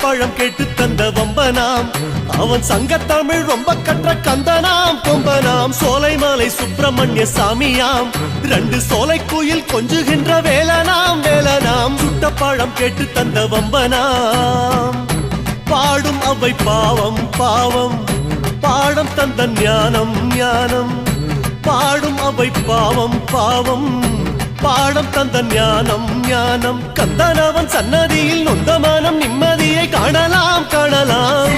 பழம் கேட்டு தந்த வம்பனாம். அவன் சங்கத்தமிழ் ரொம்ப கற்ற கந்தனாம். கொம்பனாம் சோலைமலை சுப்பிரமணிய சாமியாம். ரெண்டு சோலை கோயில் கொஞ்சுகின்ற வேலனாம். வேலனாம் சுட்டப்பழம் கேட்டு தந்த வம்பனாம். பாடும் அவை பாவம் பாவம். பாடம் தந்த ஞானம் ஞானம். பாடும் அவை பாவம் பாவம். பாடம் தந்த ஞானம் ஞானம். கந்தனவன் சன்னதியில் நொந்தமானம் மனம் சேரலாம்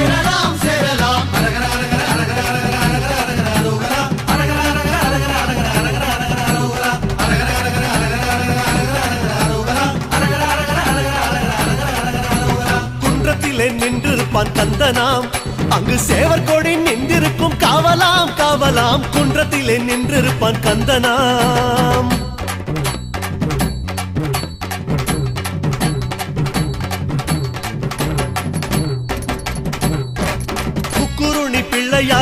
அரோகரா குன்றத்திலே நின்றிருப்பான் கந்தனாம் அங்கு சேவர் கொடி நின்றிருக்கும் காவலாம் காவலாம் குன்றத்திலே நின்றிருப்பான் கந்தனாம்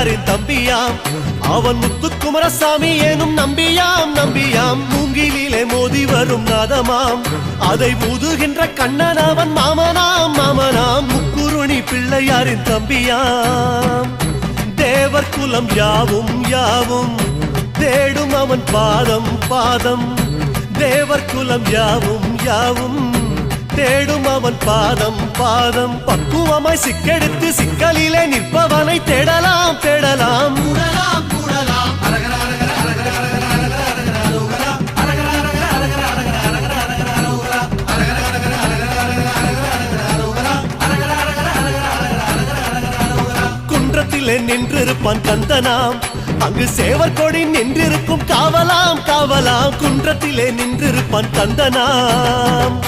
பிள்ளையாரின் தம்பியாம்? அவன் முத்து குமரசாமி ஏனும் நம்பியாம். நம்பியாம். மூங்கிலே மோதி வரும் நாதமாம். அதை ஊதுகின்ற கண்ணன் அவன் மாமனாம். மாமனாம் முக்குருணி பிள்ளையாரின் தம்பியாம்? தேவர் குலம் யாவும் யாவும். தேடும் அவன் பாதம் பாதம். தேவர் குலம் யாவும் யாவும். தேடும் அவன் பாதம் பாதம். பக்குவமாய் சிக்கெடுத்து சிக்கலிலே நிற்பவனை தேடலாம். தேடலாம் கூடலாம். குன்றத்திலே நின்றிருப்பான் கந்தனாம். அங்கு சேவர் கொடி நின்றிருக்கும். காவலாம் காவலாம். குன்றத்திலே நின்றிருப்பான் கந்தனாம்.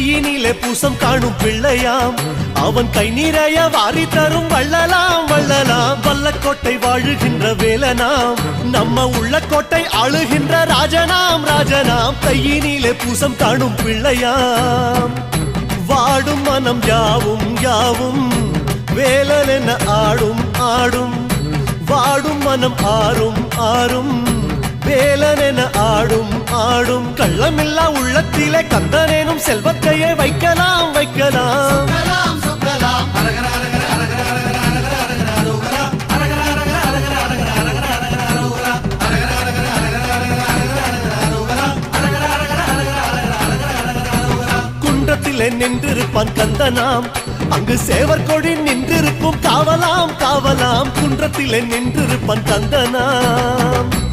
கையினிலே பூசம் காணும் பிள்ளையாம். அவன் கை நிறைய வாரி தரும் வள்ளலாம் வள்ளலாம். வல்லக்கோட்டை வாழுகின்ற வேலனாம். நம்ம உள்ள கோட்டை ஆளுகின்ற ராஜனாம் ராஜனாம். கையினிலே பூசம் காணும் பிள்ளையாம். வாடும் மனம் யாவும் யாவும். வேலன் என ஆடும் ஆடும். வாடும் மனம் ஆறும் ஆறும். வேலனென ஆடும் ஆடும். கள்ளமில்லா உள்ளத்திலே கந்தனேனும் செல்வத்தையே வைக்கலாம் வைக்கலாம். குன்றத்திலே நின்றிருப்பான் கந்தனாம். அங்கு சேவர் கொடி நின்றிருக்கும். காவலாம் காவலாம். குன்றத்திலே நின்றிருப்பான் கந்தனாம்.